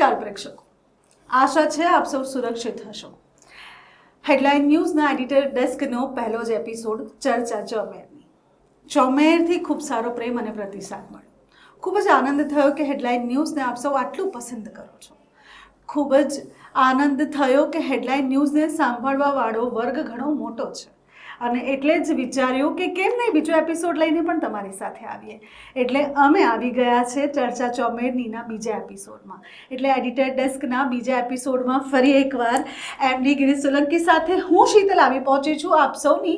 નમસ્કાર પ્રેક્ષકો. આશા છે આપ સૌ સુરક્ષિત હશો. હેડલાઇન ન્યૂઝના એડિટર ડેસ્કનો પહેલો જ એપિસોડ ચર્ચા ચોમેરની. ચોમેરથી ખૂબ સારો પ્રેમ અને પ્રતિસાદ મળ્યો. ખૂબ જ આનંદ થયો કે હેડલાઇન ન્યૂઝને આપ સૌ આટલું પસંદ કરો છો. ખૂબ જ આનંદ થયો કે હેડલાઇન ન્યૂઝને સાંભળવાવાળો વર્ગ ઘણો મોટો છે. અને એટલે જ વિચાર્યું કે કેમ નહીં બીજો એપિસોડ લઈને પણ તમારી સાથે આવીએ. એટલે અમે આવી ગયા છે ચર્ચા ચોમેરનીના બીજા એપિસોડમાં એટલે એડિટર ડેસ્કના બીજા એપિસોડમાં ફરી એકવાર એમડી ગિરીશ સોલંકી સાથે હું શીતલ આવી પહોંચી છું આપ સૌની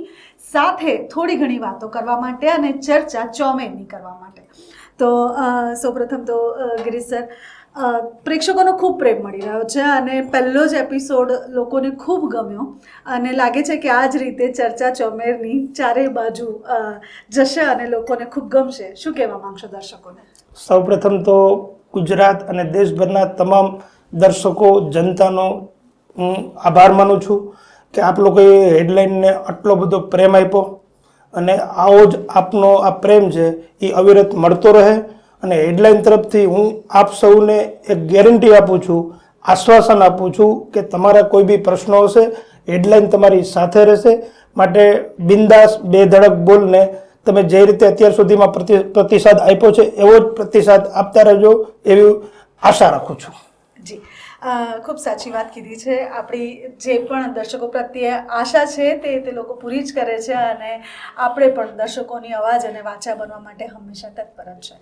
સાથે થોડી ઘણી વાતો કરવા માટે અને ચર્ચા ચોમેરની કરવા માટે. તો સૌપ્રથમ તો ગિરીશ સર પ્રેક્ષકોનો ખૂબ પ્રેમ મળી રહ્યો છે અને પહેલો જ એપિસોડ લોકોને ખૂબ ગમ્યો અને લાગે છે કે આ જ રીતે ચર્ચા ચોમેરની ચારેય બાજુ જશે અને લોકોને ખૂબ ગમશે. શું કહેવા માંગશો દર્શકોને? સૌપ્રથમ તો ગુજરાત અને દેશભરના તમામ દર્શકો, જનતાનો હું આભાર માનું છું કે આપ લોકોએ હેડલાઇનને આટલો બધો પ્રેમ આપ્યો અને આવો જ આપનો આ પ્રેમ છે એ અવિરત મળતો રહે. અને હેડલાઇન તરફથી હું આપ સૌને એક ગેરંટી આપું છું, આશ્વાસન આપું છું કે તમારા કોઈ બી પ્રશ્નો હશે હેડલાઇન તમારી સાથે રહેશે. માટે બિંદાસ બે ધડક બોલને તમે જે રીતે અત્યાર સુધીમાં પ્રતિ, પ્રતિસાદ આપ્યો છે, એવો જ પ્રતિસાદ આપતા રહેજો એવી આશા રાખું છું. ખૂબ સાચી વાત કીધી છે. આપણી જે પણ દર્શકો પ્રત્યે આશા છે તે તે લોકો પૂરી જ કરે છે અને આપણે પણ દર્શકોની અવાજ અને વાચા બનવા માટે હંમેશા તત્પર છે.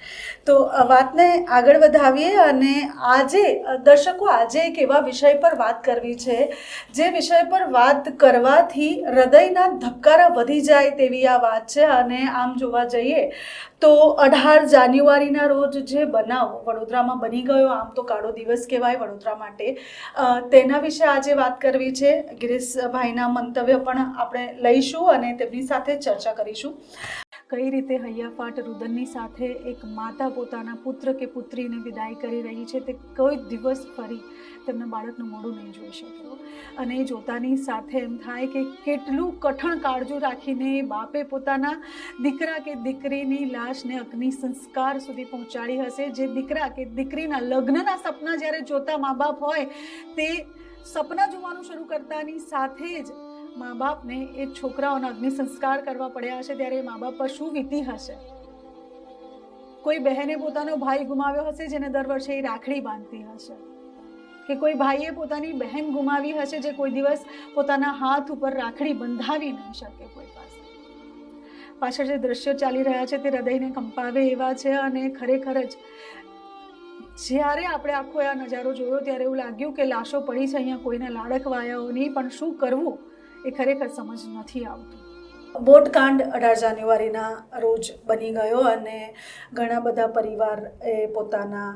તો વાતને આગળ વધાવીએ અને આજે દર્શકો આજે એક એવા વિષય પર વાત કરવી છે, જે વિષય પર વાત કરવાથી હૃદયના ધબકારા વધી જાય તેવી આ વાત છે અને આમ જોવા જઈએ તો અઢાર જાન્યુઆરીના રોજ જે બનાવ વડોદરામાં બની ગયો, આમ તો કાળો દિવસ કહેવાય વડોદરા માટે. તેના વિશે આજે વાત કરવી છે. ગિરીશભાઈના મંતવ્ય પણ આપણે લઈશું અને તેમની સાથે ચર્ચા કરીશું. કઈ રીતે હૈયાફાટ રુદનની સાથે એક માતા પોતાના પુત્ર કે પુત્રીને વિદાય કરી રહી છે તે કોઈ દિવસ ફરી તેમના બાળકનું મોઢું નહીં જોઈ શક્યો અને એ જોતાની સાથે એમ થાય કે કેટલું કઠણ કાળજું રાખીને બાપે પોતાના દીકરા કે દીકરીની લાશને અગ્નિ સંસ્કાર સુધી પહોંચાડી હશે. જે દીકરા કે દીકરીના લગ્નના સપના જ્યારે જોતા મા બાપ હોય તે સપના જોવાનું શરૂ કરતાની સાથે જ મા બાપને એ છોકરાઓના અગ્નિ સંસ્કાર કરવા પડ્યા હશે ત્યારે એ મા બાપ પર શું વીતી હશે? કોઈ બહેને પોતાનો ભાઈ ગુમાવ્યો હશે જેને દર વર્ષે એ રાખડી બાંધતી હશે? કે કોઈ ભાઈએ પોતાની બહેન ગુમાવી હશે જે કોઈ દિવસ પોતાના હાથ ઉપર રાખડી બંધાવી નહીં શકે કોઈ પાસે? પાછળ જે દ્રશ્યો ચાલી રહ્યા છે તે હૃદયને કંપાવે એવા છે અને ખરેખર જ જ્યારે આપણે આખો આ નજારો જોયો ત્યારે એવું લાગ્યું કે લાશો પડી છે અહીંયા કોઈના લાડકવાયાઓની, પણ શું કરવું? એ ખરેખર સમજ નથી આવતું. બોટકાંડ અઢાર જાન્યુઆરીના રોજ બની ગયો અને ઘણા બધા પરિવાર એ પોતાના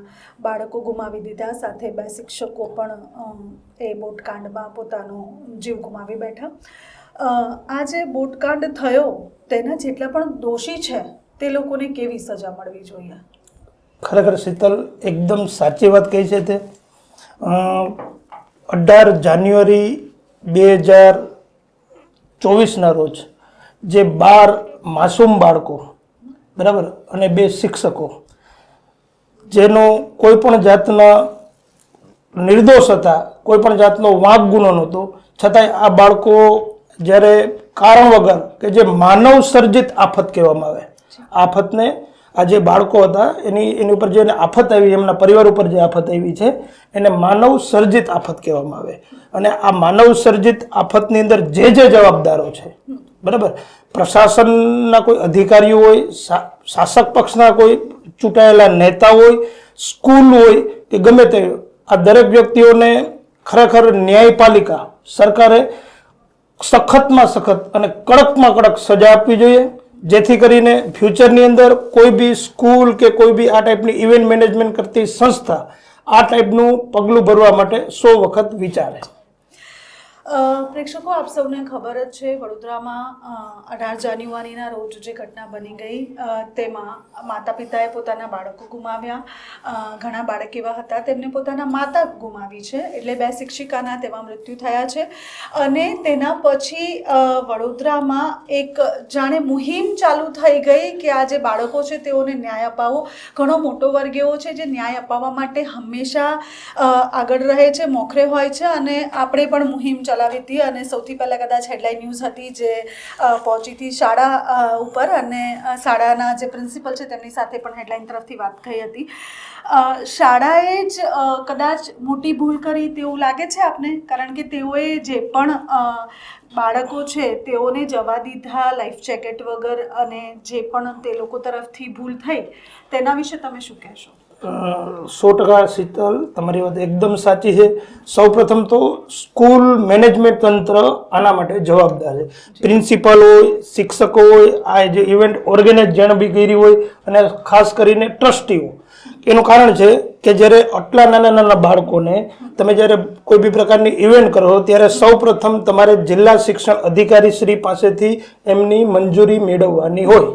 બાળકો ગુમાવી દીધા. સાથે બે શિક્ષકો પણ એ બોટકાંડમાં પોતાનો જીવ ગુમાવી બેઠા. આ જે બોટકાંડ થયો તેના જેટલા પણ દોષી છે તે લોકોને કેવી સજા મળવી જોઈએ? ખરેખર શીતલ એકદમ સાચી વાત કહી છે તે. અઢાર જાન્યુઆરી બે હજાર ચોવીસના રોજ જે બાર માસૂમ બાળકો, બરાબર? અને બે શિક્ષકો, જેનો કોઈ પણ જાતના નિર્દોષ હતા, કોઈ પણ જાતનો વાંક ગુનો નહોતો, છતાંય આ બાળકો જ્યારે કારણ વગર કે જે માનવ સર્જિત આફત કહેવામાં આવે, આફતને આ જે બાળકો હતા, એની એની ઉપર જે આફત આવી, એમના પરિવાર ઉપર જે આફત આવી છે, એને માનવ સર્જિત આફત કહેવામાં આવે. અને આ માનવ સર્જિત આફતની અંદર જે જે જવાબદારો છે, બરાબર? પ્રશાસનના કોઈ અધિકારીઓ હોય શાસક પક્ષના કોઈ ચૂંટાયેલા નેતા હોય, સ્કૂલ હોય, કે ગમે તે આ દરેક વ્યક્તિઓને ખરેખર ન્યાયપાલિકા સરકારે સખતમાં સખત અને કડકમાં કડક સજા આપવી જોઈએ. જેથી કરીને ફ્યુચરની અંદર કોઈ બી સ્કૂલ કે કોઈ બી આ ટાઈપની ઇવેન્ટ મેનેજમેન્ટ કરતી સંસ્થા આ ટાઈપનું પગલું ભરવા માટે સો વખત વિચારે. પ્રેક્ષકો, આપ સૌને ખબર જ છે, વડોદરામાં અઢાર જાન્યુઆરીના રોજ જે ઘટના બની ગઈ તેમાં માતા પિતાએ પોતાના બાળકો ગુમાવ્યા. ઘણા બાળક એવા હતા, તેમને પોતાના માતા ગુમાવી છે, એટલે બે શિક્ષિકાના તેમાં મૃત્યુ થયા છે. અને તેના પછી વડોદરામાં એક જાણે મુહિમ ચાલુ થઈ ગઈ કે આ જે બાળકો છે, તેઓને ન્યાય અપાવો. ઘણો મોટો વર્ગ એવો છે, જે ન્યાય અપાવવા માટે હંમેશા આગળ રહે છે, મોખરે હોય છે અને આપણે પણ મુહિમ ચલાવી હતી અને સૌથી પહેલાં કદાચ હેડલાઇન ન્યૂઝ હતી જે પહોંચી હતી શાળા ઉપર અને શાળાના જે પ્રિન્સિપલ છે તેમની સાથે પણ હેડલાઇન તરફથી વાત થઈ હતી. શાળાએ જ કદાચ મોટી ભૂલ કરી તેવું લાગે છે આપને? કારણ કે તેઓએ જે પણ બાળકો છે તેઓને જવા દીધા, લાઈફ જેકેટ વગર અને જે પણ તે લોકો તરફથી ભૂલ થઈ, તેના વિશે તમે શું કહેશો? સો ટકા શીતલ તમારી વાત એકદમ સાચી છે. સૌપ્રથમ તો સ્કૂલ મેનેજમેન્ટ તંત્ર આના માટે જવાબદાર છે. પ્રિન્સિપાલ હોય શિક્ષકો હોય આ જે ઇવેન્ટ ઓર્ગેનાઇઝ જેણે બી કરી હોય અને ખાસ કરીને ટ્રસ્ટીઓ એનું કારણ છે કે જ્યારે આટલા નાના નાના બાળકોને તમે જ્યારે કોઈ બી પ્રકારની ઇવેન્ટ કરો, ત્યારે સૌપ્રથમ તમારે જિલ્લા શિક્ષણ અધિકારી શ્રી પાસેથી એમની મંજૂરી મેળવવાની હોય.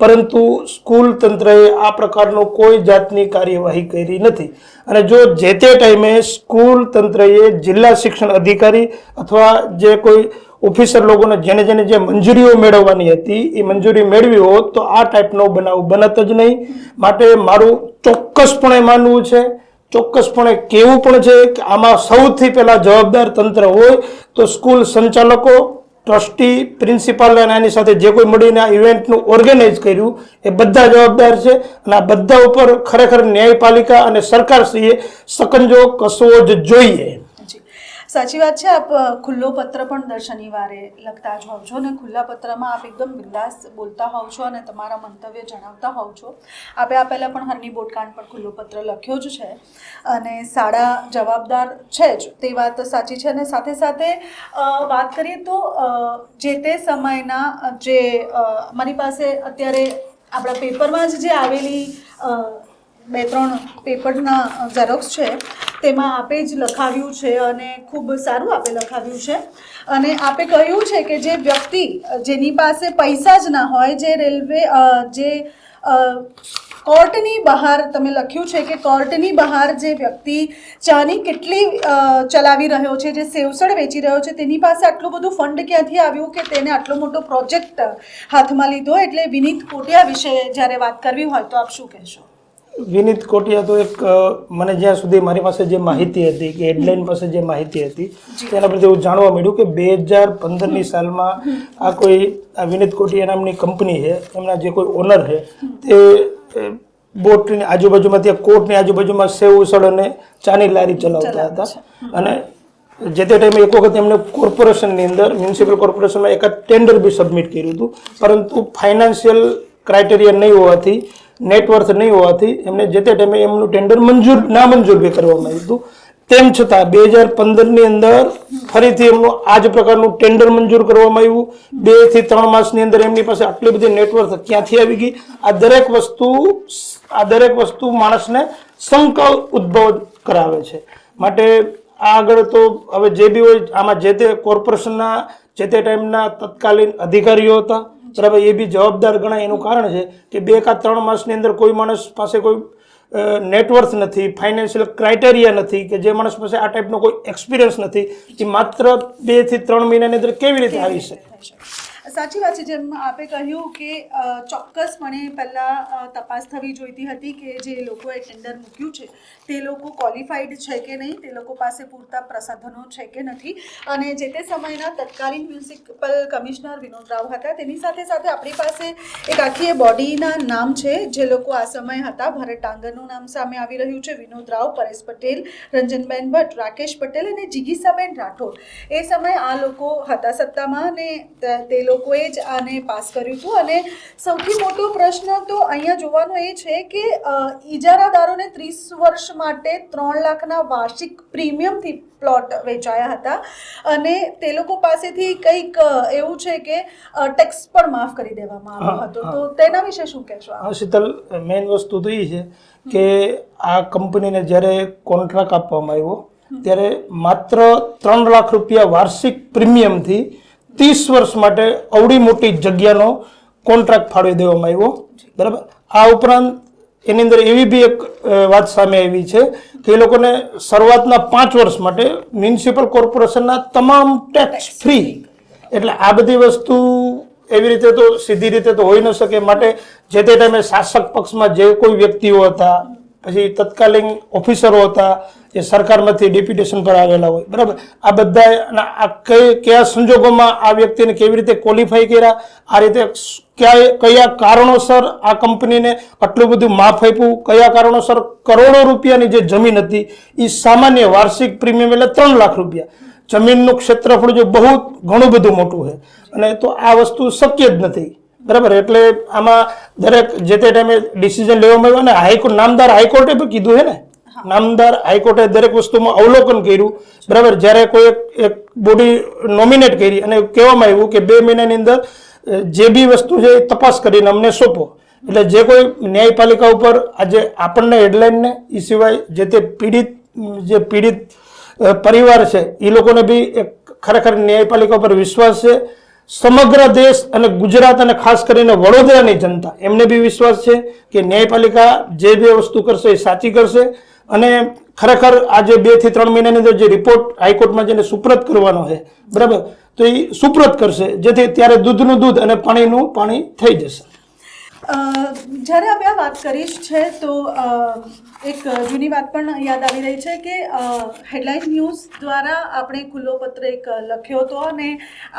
પરંતુ સ્કૂલ તંત્રએ આ પ્રકારનો કોઈ જાતની કાર્યવાહી કરી નથી. અને જો જે તે ટાઈમે સ્કૂલ તંત્રએ જિલ્લા શિક્ષણ અધિકારી અથવા જે કોઈ ઓફિસર લોકોને જેને જેને જે મંજૂરીઓ મેળવવાની હતી, એ મંજૂરી મેળવી હોત, તો આ ટાઈપનો બનાવ બનત જ નહીં. માટે મારું ચોક્કસપણે માનવું છે, ચોક્કસપણે કેવું પણ છે કે આમાં સૌથી પહેલાં જવાબદાર તંત્ર હોય તો સ્કૂલ સંચાલકો, ટ્રસ્ટી, પ્રિન્સિપાલ અને આની સાથે જે કોઈ મળીને આ ઇવેન્ટનું ઓર્ગેનાઇઝ કર્યું, એ બધા જવાબદાર છે અને આ બધા ઉપર ખરેખર ન્યાયપાલિકા અને સરકારશ્રીએ સકંજો કસવો જ જોઈએ. સાચી વાત છે, આપ ખુલ્લો પત્ર પણ દર શનિવારે લખતા જ હોવ છો અને ખુલ્લા પત્રમાં આપ એકદમ બિંદાસ બોલતા હોવ છો અને તમારા મંતવ્ય જણાવતા હોવ છો. આપે આ પહેલાં પણ હરની બોટકાંડ પર ખુલ્લો પત્ર લખ્યો જ છે અને શાળા જવાબદાર છે જ, તે વાત સાચી છે અને સાથે સાથે વાત કરીએ તો જે તે સમયના જે મારી પાસે અત્યારે આપણા પેપરમાં જ જે આવેલી બે, ત્રણ પેપરના ઝેરોક્સ છે, તેમાં આપે જ લખાવ્યું છે અને ખૂબ સારું આપે લખાવ્યું છે. અને આપે કહ્યું છે કે જે વ્યક્તિ જેની પાસે પૈસા જ ના હોય, જે રેલવે જે કોર્ટની બહાર, તમે લખ્યું છે કે કોર્ટની બહાર જે વ્યક્તિ ચાની કેટલી ચલાવી રહ્યો છે, જે સેવસળ વેચી રહ્યો છે, તેની પાસે આટલું બધું ફંડ ક્યાંથી આવ્યું કે તેને આટલો મોટો પ્રોજેક્ટ હાથમાં લીધો? એટલે વિનીત કોટિયા વિશે જ્યારે વાત કરવી હોય તો આપ શું કહેશો? વિનીત કોટિયા તો એક મને જ્યાં સુધી મારી પાસે જે માહિતી હતી કે હેડલાઇન પાસે જે માહિતી હતી તેના પરથી એવું જાણવા મળ્યું કે બે હજાર પંદરની સાલમાં આ કોઈ આ વિનીત કોટિયા નામની કંપની છે એમના જે કોઈ ઓનર છે તે બોટની આજુબાજુમાં ત્યાં કોર્ટની આજુબાજુમાં સેવ ઉસળ અને ચાની લારી ચલાવતા હતા. અને જે તે ટાઈમે એક વખત એમને કોર્પોરેશનની અંદર મ્યુનિસિપલ કોર્પોરેશનમાં એકાદ ટેન્ડર બી સબમિટ કર્યું હતું પરંતુ ફાઇનાન્શિયલ ક્રાઇટેરિયા નહીં હોવાથી નેટવર્થ નહીં હોવાથી એમને જે તે ટાઈમે એમનું ટેન્ડર મંજૂર ના મંજૂર બી કરવામાં આવ્યું હતું. તેમ છતાં બે હજાર પંદરની અંદર ફરીથી એમનું આ જ પ્રકારનું ટેન્ડર મંજૂર કરવામાં આવ્યું. બેથી ત્રણ માસની અંદર એમની પાસે આટલી બધી નેટવર્થ ક્યાંથી આવી ગઈ? આ દરેક વસ્તુ, આ દરેક વસ્તુ માણસને શંકા ઉદ્ભવ કરાવે છે. માટે આ આગળ તો હવે જે બી હોય, આમાં જે તે કોર્પોરેશનના જે તે ટાઈમના તત્કાલીન અધિકારીઓ હતા બરાબર, એ બી જવાબદાર ગણાય એનું કારણ છે કે બે કા ત્રણ માસની અંદર કોઈ માણસ પાસે કોઈ નેટવર્થ નથી ફાઇનાન્શિયલ ક્રાઇટેરિયા નથી કે જે માણસ પાસે આ ટાઈપનો કોઈ એક્સપિરિયન્સ નથી, એ માત્ર બેથી ત્રણ મહિનાની અંદર કેવી રીતે આવી શકે? સાચી વાત છે, જેમ આપે કહ્યું કે ચોક્કસપણે પહેલાં તપાસ થવી જોઈતી હતી કે જે લોકોએ ટેન્ડર મૂક્યું છે તે લોકો ક્વોલિફાઈડ છે કે નહીં, તે લોકો પાસે પૂરતા પ્રસાધનો છે કે નથી. અને જે તે સમયના તત્કાલીન મ્યુનિસિપલ કમિશનર વિનોદ રાવ હતા, તેની સાથે સાથે આપણી પાસે એક આખી એ બોડીના નામ છે, જે લોકો આ સમય હતા. ભરત ડાંગરનું નામ સામે આવી રહ્યું છે. વિનોદ રાવ, પરેશ પટેલ, રંજનબેન ભટ્ટ, રાકેશ પટેલ અને જીગીસાબેન રાઠોડ. એ સમયે આ લોકો હતા સત્તામાં અને તે- લોકોએ જ આને પાસ કર્યું હતું. અને સૌથી મોટો પ્રશ્ન તો અહીંયા જોવાનો એ છે કે ઇજારાદારોને ત્રીસ વર્ષ માટે ત્રણ લાખના વાર્ષિક પ્રીમિયમથી પ્લોટ વેચાયા હતા. અને તે લોકો પાસેથી કંઈક એવું છે કે ટેક્સ પણ માફ કરી દેવામાં આવ્યો હતો. તો તેના વિશે શું કહેશો હા શીતલ મેઇન વસ્તુ તો એ છે કે આ કંપનીને જ્યારે કોન્ટ્રાક્ટ આપવામાં આવ્યો ત્યારે માત્ર ત્રણ લાખ રૂપિયા વાર્ષિક પ્રીમિયમથી ત્રીસ વર્ષ માટે અવડી મોટી જગ્યાનો કોન્ટ્રાક્ટ ફાળવી દેવામાં આવ્યો. બરાબર? આ ઉપરાંત એની અંદર એવી બી એક વાત સામે આવી છે કે એ લોકોને શરૂઆતના પાંચ વર્ષ માટે મ્યુનિસિપલ કોર્પોરેશનના તમામ ટેક્સ ફ્રી એટલે આ બધી વસ્તુ એવી રીતે તો સીધી રીતે તો હોઈ ન શકે. માટે જે તે ટાઈમે શાસક પક્ષમાં જે કોઈ વ્યક્તિઓ હતા, પછી તત્કાલીન ઓફિસરો હતા, જે સરકારમાંથી ડેપ્યુટેશન પર આવેલા હોય, બરાબર? આ બધા આ કઈ, કયા સંજોગોમાં આ વ્યક્તિને કેવી રીતે ક્વોલિફાય કર્યા, આ રીતે ક્યાં કયા કારણોસર આ કંપનીને આટલું બધું માફ આપ્યું? કયા કારણોસર કરોડો રૂપિયાની જે જમીન હતી એ સામાન્ય વાર્ષિક પ્રીમિયમ એટલે ત્રણ લાખ રૂપિયા. જમીનનું ક્ષેત્રફળ જો બહુ ઘણું બધું મોટું છે અને તો આ વસ્તુ શક્ય જ નથી. બરાબર? એટલે આમાં દરેક જે તે ટાઈમે ડિસિઝન લેવામાં આવ્યું અને હાઈકોર્ટ નામદાર હાઈકોર્ટે પણ કીધું છે ને? નામદાર હાઈકોર્ટે દરેક વસ્તુમાં અવલોકન કર્યું. બરાબર? જ્યારે કોઈ એક બોડી નોમિનેટ કરી અને કહેવામાં આવ્યું કે બે મહિનાની અંદર જે બી વસ્તુ છે એ તપાસ કરીને અમને સોંપો. એટલે જે કોઈ ન્યાયપાલિકા ઉપર આજે આપણને હેડલાઇનને એ સિવાય જે તે પીડિત જે પીડિત પરિવાર છે એ લોકોને બી એક ખરેખર ન્યાયપાલિકા ઉપર વિશ્વાસ છે. સમગ્ર દેશ અને ગુજરાત અને ખાસ કરીને વડોદરાની જનતા, એમને બી વિશ્વાસ છે કે ન્યાયપાલિકા જે બી વસ્તુ કરશે એ સાચી કરશે. અને ખરેખર આજે બેથી ત્રણ મહિનાની અંદર જે રિપોર્ટ હાઈકોર્ટમાં જેને સુપ્રત કરવાનો છે, બરાબર? તો એ સુપ્રત કરશે, જેથી ત્યારે દૂધનું દૂધ અને પાણીનું પાણી થઈ જશે. જ્યારે આપણે આ વાત કરી છે, તો એક જૂની વાત પણ યાદ આવી રહી છે કે હેડલાઇન ન્યૂઝ દ્વારા આપણે ખુલ્લો પત્ર એક લખ્યો હતો અને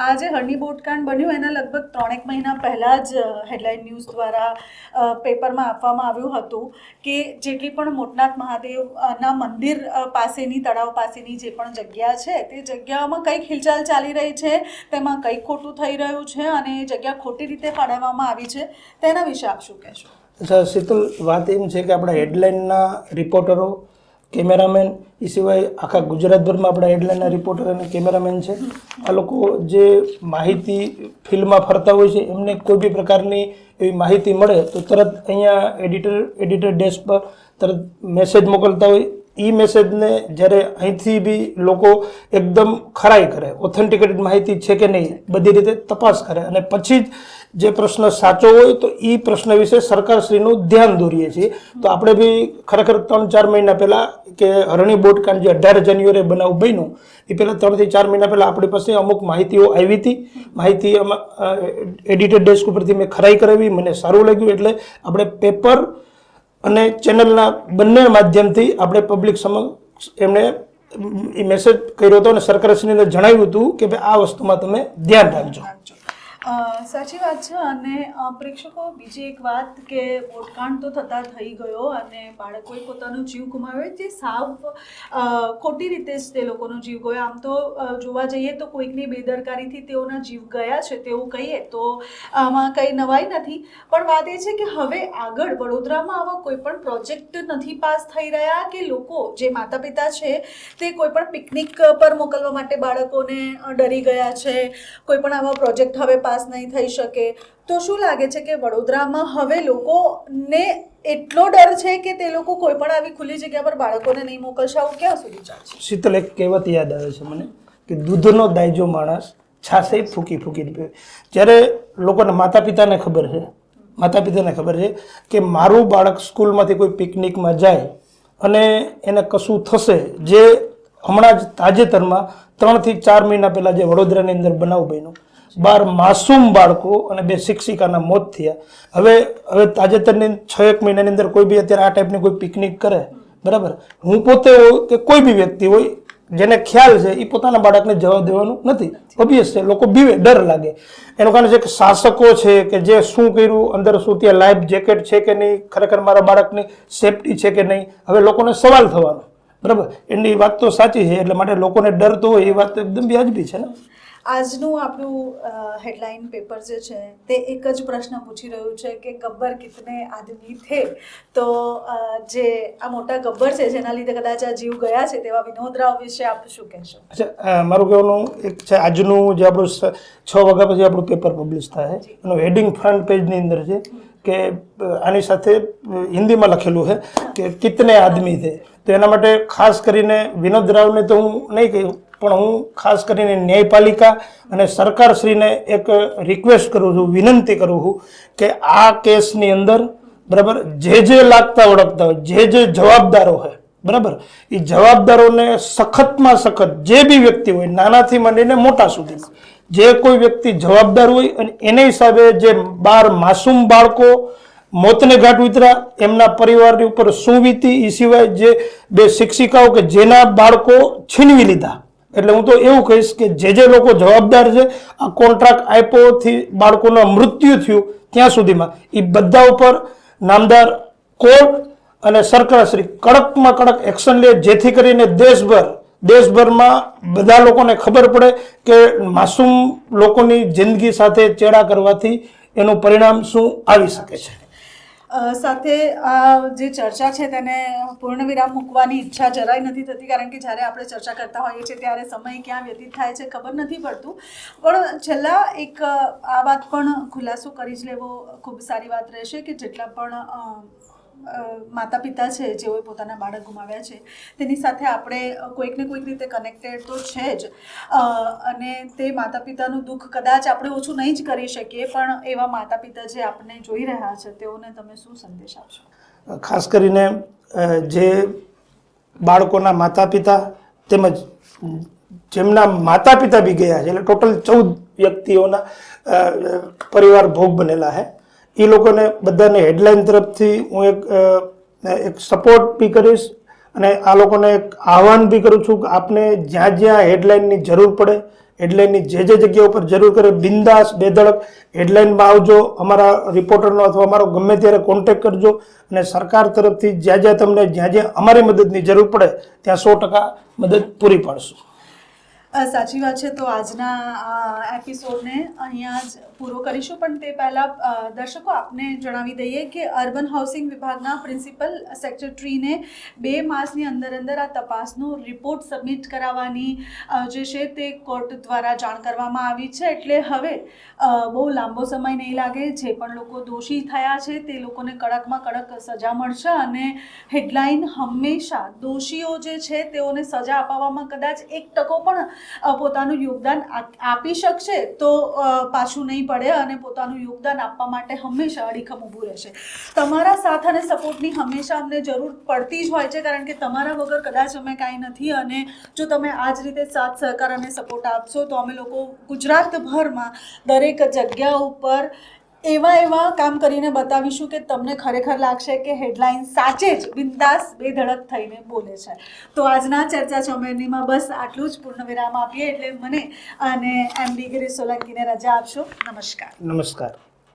આ જે હળની બોટકાંડ બન્યું એના લગભગ ત્રણેક મહિના પહેલાં જ હેડલાઇન ન્યૂઝ દ્વારા પેપરમાં આપવામાં આવ્યું હતું કે જેટલી પણ મોટનાથ મહાદેવના મંદિર પાસેની, તળાવ પાસેની જે પણ જગ્યા છે, તે જગ્યાઓમાં કંઈક હિલચાલ ચાલી રહી છે, તેમાં કંઈક ખોટું થઈ રહ્યું છે અને જગ્યા ખોટી રીતે ફાળવવામાં આવી છે, તેના વિશે આપ શું કહેશો? અચ્છા, શીતલ, વાત એમ છે કે આપણા હેડલાઇનના રિપોર્ટરો, કેમેરામેન, એ સિવાય આખા ગુજરાતભરમાં આપણા હેડલાઇનના રિપોર્ટર અને કેમેરામેન છે, આ લોકો જે માહિતી ફિલ્ડમાં ફરતા હોય છે, એમને કોઈ બી પ્રકારની એવી માહિતી મળે તો તરત અહીંયા એડિટર એડિટર ડેસ્ક પર તરત મેસેજ મોકલતા હોય એ મેસેજને જ્યારે અહીંથી બી લોકો એકદમ ખરાઈ કરે ઓથેન્ટિકેટેડ માહિતી છે કે નહીં, બધી રીતે તપાસ કરે. અને પછી જ જે પ્રશ્ન સાચો હોય તો એ પ્રશ્ન વિશે સરકારશ્રીનું ધ્યાન દોરીએ છીએ. તો આપણે બી ખરેખર ત્રણ ચાર મહિના પહેલાં કે હરણી બોટકાંડ જે અઢાર જાન્યુઆરી બનાવ બન્યું એ પહેલાં ત્રણથી ચાર મહિના પહેલાં આપણી પાસે અમુક માહિતીઓ આવી હતી. માહિતી એડિટેડ ડેસ્ક ઉપરથી મેં ખરાઈ કરાવી, મને સારું લાગ્યું. એટલે આપણે પેપર અને ચેનલના બંને માધ્યમથી આપણે પબ્લિક સમક્ષ એમણે મેસેજ કર્યો હતો અને સરકારશ્રીને જણાવ્યું હતું કે ભાઈ આ વસ્તુમાં તમે ધ્યાન રાખજો. સાચી વાત છે અને પ્રેક્ષકો બીજી એક વાત કે વોટકાંડ તો થતા થઈ ગયો અને બાળકોએ પોતાનો જીવ ગુમાવ્યો જે સાવ ખોટી રીતે જ તે લોકોનો જીવ ગયો. આમ તો જોવા જઈએ તો કોઈકની બેદરકારીથી તેઓના જીવ ગયા છે તેવું કહીએ તો આમાં કંઈ નવાઈ નથી. પણ વાત એ છે કે હવે આગળ વડોદરામાં આવા કોઈ પણ પ્રોજેક્ટ નથી પાસ થઈ રહ્યા કે લોકો જે માતા પિતા છે તે કોઈ પણ પિકનિક પર મોકલવા માટે બાળકોને ડરી ગયા છે? કોઈ પણ આવા પ્રોજેક્ટ હવે પાસ નહીં થઈ શકે. તો શું લાગે છે કે વડોદરામાં હવે લોકોને એટલો ડર છે કે તે લોકો કોઈ પણ આવી ખુલ્લી જગ્યા પર બાળકોને નહીં મોકલશે? આવું ક્યાં સુધી ચાલશે? શીતલ, એક કહેવત યાદ આવે છે મને કે દૂધનો દાયજો માણસ છાસે ફૂકી ફૂકીને પીવે. જ્યારે લોકોના માતા પિતાને ખબર છે માતા પિતાને ખબર છે કે મારું બાળક સ્કૂલમાંથી કોઈ પિકનિકમાં જાય અને એને કશું થશે, જે હમણાં જ તાજેતરમાં ત્રણથી ચાર મહિના પહેલાં જે વડોદરાની અંદર બનાવ બન્યો બાર માસૂમ બાળકો અને બે શિક્ષિકાના મોત થયા. હવે હવે તાજેતરની છ એક મહિનાની અંદર કોઈ બી અત્યારે આ ટાઈપની કોઈ પિકનિક કરે, બરાબર? હું પોતે હોય કે કોઈ બી વ્યક્તિ હોય, જેને ખ્યાલ છે એ પોતાના બાળકને જવા દેવાનું નથી. ઓબ્વિયસ છે, લોકો બીવે, ડર લાગે. એનું કારણ છે કે શાસકો છે કે જે શું કર્યું, અંદર શું ત્યાં લાઈફ જેકેટ છે કે નહીં, ખરેખર મારા બાળકની સેફટી છે કે નહીં, હવે લોકોને સવાલ થવાનો. બરાબર? એની વાત તો સાચી છે, એટલે માટે લોકોને ડર તો હોય, એ વાત તો એકદમ વ્યાજબી છે. ને આજનું આપણું હેડલાઇન પેપર જે છે તે એક જ પ્રશ્ન પૂછી રહ્યું છે કે ગબ્બર કિતને આદમી થે? તો જે આ મોટા ગબ્બર છે જેના લીધે કદાચ આ જીવ ગયા છે તેવા વિનોદ રાવ વિશે આપ શું કહેશો? અચ્છા મારું કહેવાનું એક છે આજનું જે આપણું છ વાગ્યા પછી આપણું પેપર પબ્લિશ થાય. એનું હેડિંગ ફ્રન્ટ પેજની અંદર છે કે આની સાથે હિન્દીમાં લખેલું છે કે કિતને આદમી છે તો એના માટે ખાસ કરીને વિનોદ રાવને તો હું નહીં કહ્યું પણ હું ખાસ કરીને ન્યાયપાલિકા અને સરકારશ્રીને એક રિક્વેસ્ટ કરું છું, વિનંતી કરું છું કે આ કેસની અંદર, બરાબર, જે જે લાગતા ઓળખતા હોય, જે જે જવાબદારો હોય, બરાબર, એ જવાબદારોને સખતમાં સખત જે બી વ્યક્તિ હોય, નાનાથી માંડીને મોટા સુધી જે કોઈ વ્યક્તિ જવાબદાર હોય અને એને હિસાબે જે બાર માસૂમ બાળકો મોતને ઘાટ ઉતર્યા એમના પરિવારની ઉપર શું વીતી એ સિવાય જે બે શિક્ષિકાઓ કે જેના બાળકો છીનવી લીધા એટલે હું તો એવું કહીશ કે જે જે લોકો જવાબદાર છે, આ કોન્ટ્રાક્ટ આપ્યોથી બાળકોના મૃત્યુ થયું ત્યાં સુધીમાં એ બધા ઉપર નામદાર કોર્ટ અને સરકારશ્રી કડકમાં કડક એક્શન લે, જેથી કરીને દેશભર, દેશભરમાં બધા લોકોને ખબર પડે કે માસૂમ લોકોની જિંદગી સાથે ચેડા કરવાથી એનું પરિણામ શું આવી શકે છે. સાથે આ જે ચર્ચા છે તેને પૂર્ણ વિરામ મૂકવાની ઈચ્છા જરાય નથી થતી, કારણ કે જ્યારે આપણે ચર્ચા કરતા હોઈએ છીએ ત્યારે સમય ક્યાં વ્યતીત થાય છે ખબર નથી પડતું. પણ છેલ્લા એક આ વાત પણ ખુલાસો કરી જ લેવો ખૂબ સારી વાત રહેશે કે જેટલા પણ માતા પિતા છે, જેઓએ પોતાના બાળક ગુમાવ્યા છે, તેની સાથે આપણે કોઈક ને કોઈક રીતે કનેક્ટેડ તો છે જ. અને તે માતા પિતાનું દુઃખ કદાચ આપણે ઓછું નહીં જ કરી શકીએ, પણ એવા માતા પિતા જે આપણે જોઈ રહ્યા છે, તેઓને તમે શું સંદેશ આપશો? ખાસ કરીને જે બાળકોના માતા પિતા તેમજ જેમના માતા પિતા બી ગયા છે, એટલે ટોટલ ચૌદ વ્યક્તિઓના પરિવાર ભોગ બનેલા છે એ લોકોને બધાને હેડલાઇન તરફથી હું એક એક સપોર્ટ બી કરીશ અને આ લોકોને એક આહવાન બી કરું છું કે આપને જ્યાં જ્યાં હેડલાઇનની જરૂર પડે હેડલાઇનની જે જે જગ્યા ઉપર જરૂર કરે, બિંદાસ, બેધડક હેડલાઇનમાં આવજો, અમારા રિપોર્ટરનો અથવા અમારો ગમે ત્યારે કોન્ટેક્ટ કરજો અને સરકાર તરફથી જ્યાં જ્યાં તમને જ્યાં જ્યાં અમારી મદદની જરૂર પડે, ત્યાં સો ટકા મદદ પૂરી પાડશું. સાચી વાત છે. તો આજના એપિસોડને અહીંયા જ પૂરો કરીશું. પણ તે પહેલાં દર્શકો, આપને જણાવી દઈએ કે અર્બન હાઉસિંગ વિભાગના પ્રિન્સિપલ સેક્રેટરીને બે માસની અંદર અંદર આ તપાસનો રિપોર્ટ સબમિટ કરાવવાની જે છે તે કોર્ટ દ્વારા જાણ કરવામાં આવી છે. એટલે હવે બહુ લાંબો સમય નહીં લાગે. જે પણ લોકો દોષી થયા છે તે લોકોને કડકમાં કડક સજા મળશે અને હેડલાઇન હંમેશા દોષીઓ જે છે તેઓને સજા અપાવવામાં કદાચ એક ટકો પણ પોતાનું યોગદાન આપી શકશે તો પાછું નહીં પડે અને પોતાનું યોગદાન આપવા માટે હંમેશા અડીખમ ઊભું રહેશે. તમારા સાથ અને સપોર્ટની હંમેશા અમને જરૂર પડતી જ હોય છે, કારણ કે તમારા વગર કદાચ અમે કાંઈ નથી અને જો તમે આ જ રીતે સાથ, સહકાર અને સપોર્ટ આપશો તો અમે લોકો ગુજરાતભરમાં દરેક જગ્યા ઉપર એવા એવા કામ કરીને બતાવીશું કે તમને ખરેખર લાગશે કે હેડલાઇન સાચે જ બિંદાસ બેધડક થઈને બોલે છે. તો આજના ચર્ચા ચોમેરનીમાં બસ આટલું જ. પૂર્ણ વિરામ આપીએ એટલે મને અને એમ ડી સોલંકીને રજા આપશો. નમસ્કાર. નમસ્કાર.